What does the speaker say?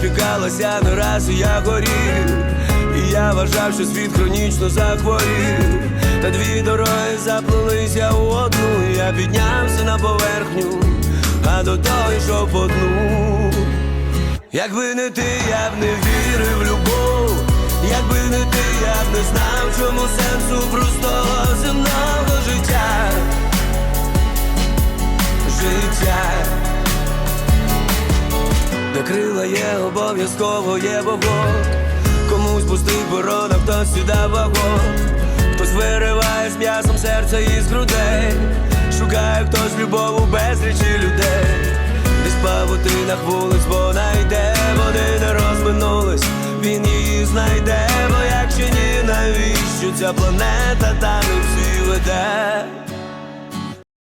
Ти не раз, і я горів. І я вважав, що світ хронічно захворів. Та дві дороги заплилися у одну. Я піднявся на поверхню, а до того йшов по дну. Якби не ти, я б не вірив в любов, якби не ти, я б не знав, чому сенсу простого земного де крила є, обов'язково є вогонь. Комусь пустий борон, а хтось сюди вагон. Хтось вириває з м'ясом серця із грудей. Шукає хтось любов у безлічі людей. Десь павутинах вулиць вона йде, вони не розминулись, він її знайде, бо якщо ні, навіщо ця планета та не всі веде.